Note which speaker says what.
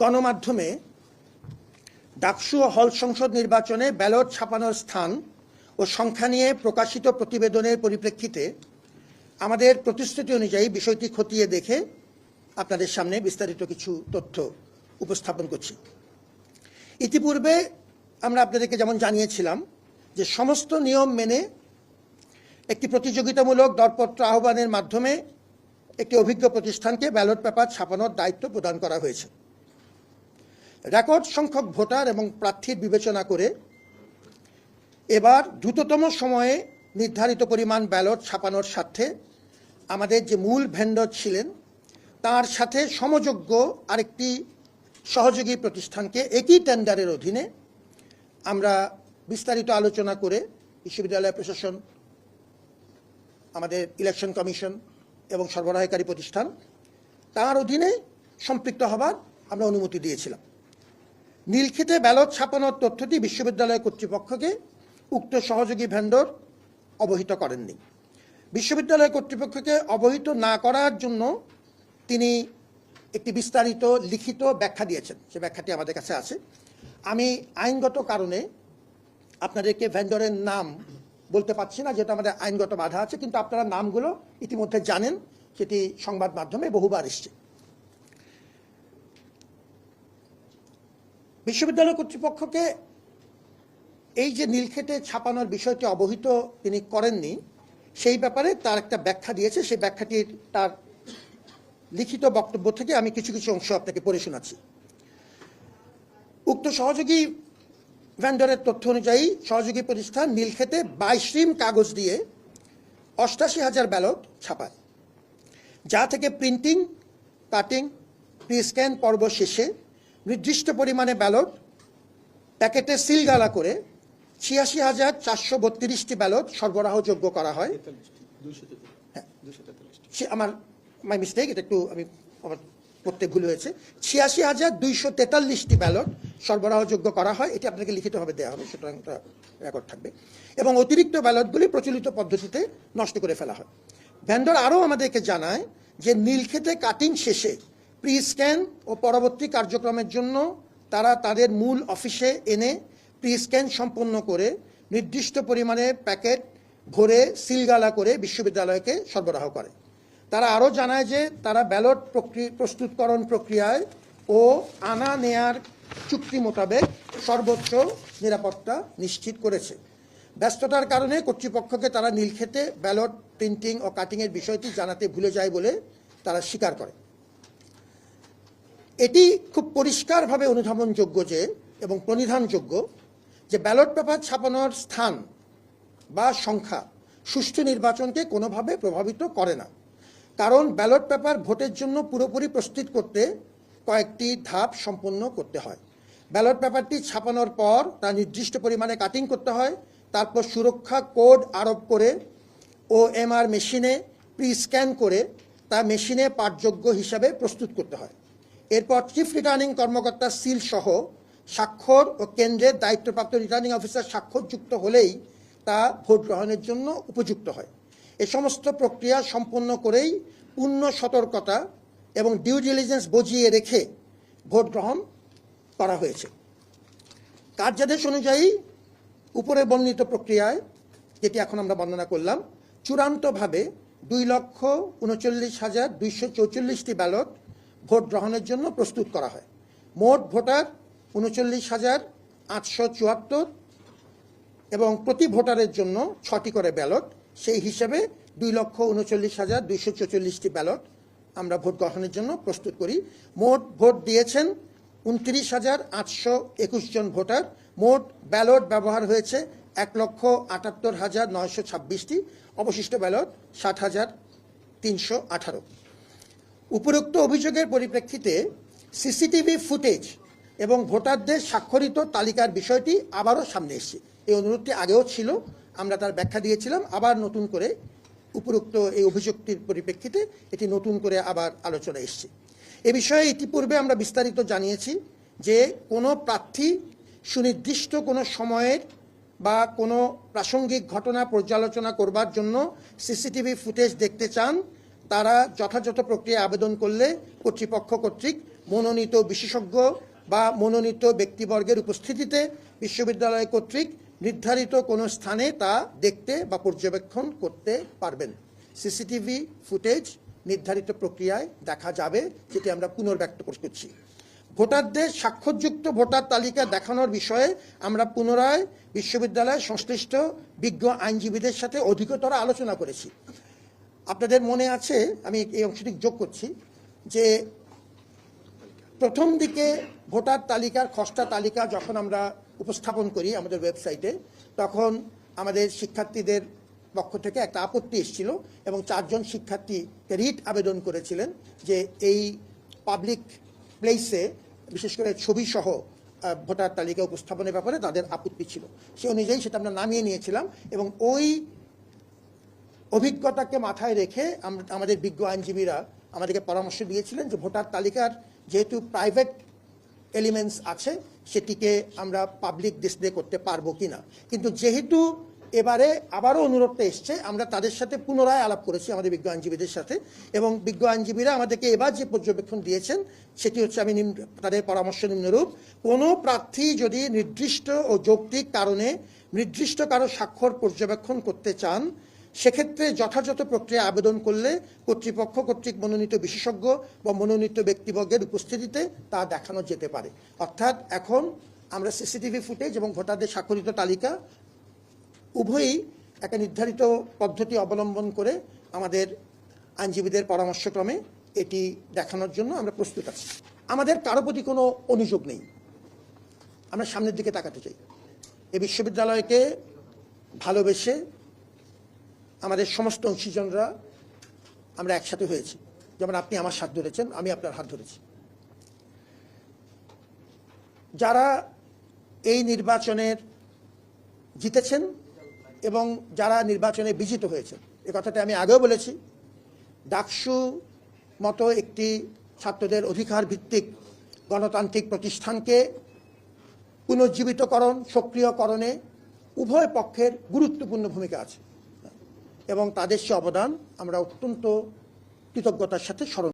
Speaker 1: গণমাধ্যমে ডাকসু ও হল সংসদ নির্বাচনে ব্যালট ছাপানোর স্থান ও সংখ্যা নিয়ে প্রকাশিত প্রতিবেদনের পরিপ্রেক্ষিতে আমাদের প্রতিশ্রুতি অনুযায়ী বিষয়টি খতিয়ে দেখে আপনাদের সামনে বিস্তারিত কিছু তথ্য উপস্থাপন করছি। ইতিপূর্বে আমরা আপনাদেরকে যেমন জানিয়েছিলাম যে সমস্ত নিয়ম মেনে একটি প্রতিযোগিতামূলক দরপত্র আহ্বানের মাধ্যমে একটি অভিজ্ঞ প্রতিষ্ঠানকে ব্যালট পেপার ছাপানোর দায়িত্ব প্রদান করা হয়েছে। রেকর্ড সংখ্যক ভোটার এবং প্রার্থীর বিবেচনা করে এবার দ্রুততম সময়ে নির্ধারিত পরিমাণ ব্যালট ছাপানোর স্বার্থে আমাদের যে মূল ভেন্ডর ছিলেন, তার সাথে সমযোগ্য আরেকটি সহযোগী প্রতিষ্ঠানকে একই টেন্ডারের অধীনে আমরা বিস্তারিত আলোচনা করে বিশ্ববিদ্যালয় প্রশাসন, আমাদের ইলেকশন কমিশন এবং সরবরাহকারী প্রতিষ্ঠান, তার অধীনে সম্পৃক্ত হবার আমরা অনুমতি দিয়েছিলাম। নীলক্ষেতে ব্যালট ছাপানোর তথ্যটি বিশ্ববিদ্যালয় কর্তৃপক্ষকে উক্ত সহযোগী ভেন্ডর অবহিত করেননি। বিশ্ববিদ্যালয় কর্তৃপক্ষকে অবহিত না করার জন্য তিনি একটি বিস্তারিত লিখিত ব্যাখ্যা দিয়েছেন। সে ব্যাখ্যাটি আমাদের কাছে আছে। আমি আইনগত কারণে আপনাদেরকে ভেন্ডরের নাম বলতে পারছি না যেটা আমাদের আইনগত বাধা আছে, কিন্তু আপনারা নামগুলো ইতিমধ্যে জানেন, সেটি সংবাদ মাধ্যমে বহুবার এসছে। বিশ্ববিদ্যালয় কর্তৃপক্ষকে এই যে নীলক্ষেতে ছাপানোর বিষয়টি অবহিত তিনি করেননি, সেই ব্যাপারে তার একটা ব্যাখ্যা দিয়েছে। সেই ব্যাখ্যাটির তার লিখিত বক্তব্য থেকে আমি কিছু কিছু অংশ আপনাকে পড়ে শোনাচ্ছি। উক্ত সহযোগী ভেন্ডরের তথ্য অনুযায়ী সহযোগী প্রতিষ্ঠান নীলক্ষেতে বাইশ রিম কাগজ দিয়ে অষ্টাশি হাজার ব্যালট ছাপায়, যা থেকে প্রিন্টিং, কাটিং প্রি স্ক্যান পর্ব শেষে নির্দিষ্ট পরিমাণে ব্যালট, প্যাকেটে সিলগালা করে ছিয়াশি হাজার চারশো বত্রিশটি ব্যালট সরবরাহযোগ্য করা হয়। হ্যাঁ। আমার মাই মিস্টেক এটা একটু আমি আমার পড়তে ভুল হয়েছে। ছিয়াশি হাজার দুইশো তেতাল্লিশটি ব্যালট সরবরাহযোগ্য করা হয়, এটি আপনাকে লিখিতভাবে দেওয়া হবে সুতরাং রেকর্ড থাকবে। এবং অতিরিক্ত ব্যালটগুলি প্রচলিত পদ্ধতিতে নষ্ট করে ফেলা হয়। ভ্যান্ডর আরও আমাদেরকে জানায় যে নীলক্ষেতে কাটিং শেষে প্রি স্ক্যান ও পরবর্তী কার্যক্রমের জন্য তারা তাদের মূল অফিসে এনে প্রি স্ক্যান সম্পন্ন করে নির্দিষ্ট পরিমাণে প্যাকেট ভরে সিলগালা করে বিশ্ববিদ্যালয়কে সরবরাহ করে। তারা আরও জানায় যে তারা ব্যালট প্রস্তুতকরণ প্রক্রিয়ায় ও আনা নেয়ার চুক্তি মোতাবেক সর্বোচ্চ নিরাপত্তা নিশ্চিত করেছে। ব্যস্ততার কারণে কর্তৃপক্ষকে তারা নীলক্ষেতে ব্যালট প্রিন্টিং ও কাটিংয়ের বিষয়টি জানাতে ভুলে যায় বলে তারা স্বীকার করে। এটি খুব পরিষ্কারভাবে অনুধাবনযোগ্য যে এবং প্রণিধানযোগ্য যে ব্যালট পেপার ছাপানোর স্থান বা সংখ্যা সুষ্ঠু নির্বাচনকে কোনোভাবে প্রভাবিত করে না। কারণ ব্যালট পেপার ভোটের জন্য পুরোপুরি প্রস্তুত করতে কয়েকটি ধাপ সম্পন্ন করতে হয়। ব্যালট পেপারটি ছাপানোর পর তা নির্দিষ্ট পরিমাণে কাটিং করতে হয়। তারপর সুরক্ষা কোড আরোপ করে ও এমআর মেশিনে প্রি স্ক্যান করে তা মেশিনে পাঠযোগ্য হিসাবে প্রস্তুত করতে হয়। এরপর চিফ রিটার্নিং কর্মকর্তা সিল সহ স্বাক্ষর ও কেন্দ্রের দায়িত্বপ্রাপ্ত রিটার্নিং অফিসার স্বাক্ষরযুক্ত হলেই তা ভোট গ্রহণের জন্য উপযুক্ত হয়। এ সমস্ত প্রক্রিয়া সম্পন্ন করেই পূর্ণ সতর্কতা এবং ডিউ ডিলিজেন্স বজিয়ে রেখে ভোট গ্রহণ করা হয়েছে। কার্যাদেশ অনুযায়ী উপরে বর্ণিত প্রক্রিয়ায়, যেটি এখন আমরা বর্ণনা করলাম, চূড়ান্তভাবে দুই লক্ষ উনচল্লিশ হাজার দুইশো চৌচল্লিশটি ব্যালট ভোট গ্রহণের জন্য প্রস্তুত করা হয়। মোট ভোটার উনচল্লিশ হাজার আটশো চুয়াত্তর এবং প্রতি ভোটারের জন্য ছটি করে ব্যালট। সেই হিসাবে দুই লক্ষ উনচল্লিশ হাজার দুইশো চৌচল্লিশটি ব্যালট আমরা ভোট গ্রহণের জন্য প্রস্তুত করি। মোট ভোট দিয়েছেন উনত্রিশ হাজার আটশো একুশ জন ভোটার। মোট ব্যালট ব্যবহার হয়েছে এক লক্ষ আটাত্তর হাজার নয়শো ছাব্বিশটি। অবশিষ্ট ব্যালট ষাট হাজার তিনশো আঠারো। উপরোক্ত অভিযোগের পরিপ্রেক্ষিতে সিসিটিভি ফুটেজ এবং ভোটারদের স্বাক্ষরিত তালিকার বিষয়টি আবারও সামনে এসেছে। এই অনুরোধটি আগেও ছিল, আমরা তার ব্যাখ্যা দিয়েছিলাম, আবার নতুন করে উপরোক্ত এই অভিযোগটির পরিপ্রেক্ষিতে এটি নতুন করে আবার আলোচনা এসছে। এ বিষয়ে ইতিপূর্বে আমরা বিস্তারিত জানিয়েছি যে কোনো প্রার্থী সুনির্দিষ্ট কোনো সময়ের বা কোনো প্রাসঙ্গিক ঘটনা পর্যালোচনা করবার জন্য সিসিটিভি ফুটেজ দেখতে চান তারা যথাযথ প্রক্রিয়ায় আবেদন করলে কর্তৃপক্ষ কর্তৃক মনোনীত বিশেষজ্ঞ বা মনোনীত ব্যক্তিবর্গের উপস্থিতিতে বিশ্ববিদ্যালয় কর্তৃক নির্ধারিত কোনো স্থানে তা দেখতে বা পর্যবেক্ষণ করতে পারবেন। সিসিটিভি ফুটেজ নির্ধারিত প্রক্রিয়ায় দেখা যাবে, যেটি আমরা পুনর্ব্যক্ত করছি। ভোটারদের স্বাক্ষরযুক্ত ভোটার তালিকা দেখানোর বিষয়ে আমরা পুনরায় বিশ্ববিদ্যালয়ের সংশ্লিষ্ট বিজ্ঞ আইনজীবীদের সাথে অধিকতর আলোচনা করেছি। আপনাদের মনে আছে, আমি এই অংশটি যোগ করছি, যে প্রথম দিকে ভোটার তালিকার খসড়া তালিকা যখন আমরা উপস্থাপন করি আমাদের ওয়েবসাইটে তখন আমাদের শিক্ষার্থীদের পক্ষ থেকে একটা আপত্তি এসেছিল এবং চারজন শিক্ষার্থী রিট আবেদন করেছিলেন যে এই পাবলিক প্লেসে বিশেষ করে ছবি সহ ভোটার তালিকা উপস্থাপনের ব্যাপারে তাদের আপত্তি ছিল। সে অনুযায়ী সেটা আমরা নামিয়ে নিয়েছিলাম এবং ওই অভিজ্ঞতাকে মাথায় রেখে আমাদের বিজ্ঞ আইনজীবীরা আমাদেরকে পরামর্শ দিয়েছিলেন যে ভোটার তালিকার যেহেতু প্রাইভেট এলিমেন্টস আছে, সেটিকে আমরা পাবলিক ডিসপ্লে করতে পারব কিনা। কিন্তু যেহেতু এবারে আবারও অনুরোধটা এসছে, আমরা তাদের সাথে পুনরায় আলাপ করেছি, আমাদের বিজ্ঞ আইনজীবীদের সাথে। এবং বিজ্ঞ আইনজীবীরা আমাদেরকে এবার যে পর্যবেক্ষণ দিয়েছেন, সেটি হচ্ছে আমি নিম্ন তাদের পরামর্শ নিম্নরূপ, কোনো প্রার্থী যদি নির্দিষ্ট ও যৌক্তিক কারণে নির্দিষ্ট কারও স্বাক্ষর পর্যবেক্ষণ করতে চান সেক্ষেত্রে যথাযথ প্রক্রিয়া আবেদন করলে কর্তৃপক্ষ, কর্তৃক মনোনীত বিশেষজ্ঞ বা মনোনীত ব্যক্তিবর্গের উপস্থিতিতে তা দেখানো যেতে পারে। অর্থাৎ এখন আমরা সিসিটিভি ফুটেজ এবং ভোটারদের স্বাক্ষরিত তালিকা উভয়ই একটা নির্ধারিত পদ্ধতি অবলম্বন করে আমাদের আইনজীবীদের পরামর্শক্রমে এটি দেখানোর জন্য আমরা প্রস্তুত আছি। আমাদের কারও প্রতি কোনো অনুযোগ নেই। আমরা সামনের দিকে তাকাতে চাই। এই বিশ্ববিদ্যালয়কে ভালোবেসে আমাদের সমস্ত অংশীজনরা আমরা একসাথে হয়েছি। যেমন আপনি আমার হাত ধরেছেন, আমি আপনার হাত ধরেছি। যারা এই নির্বাচনের জিতেছেন এবং যারা নির্বাচনে বিজিত হয়েছেন, এ কথাটা আমি আগেও বলেছি, ডাকসু মতো একটি ছাত্রদের অধিকার ভিত্তিক গণতান্ত্রিক প্রতিষ্ঠানকে পুনর্জীবিতকরণ, সক্রিয়করণে উভয় পক্ষের গুরুত্বপূর্ণ ভূমিকা আছে। এবং তাদের সে অবদান আমরা অত্যন্ত কৃতজ্ঞতার সাথে স্মরণ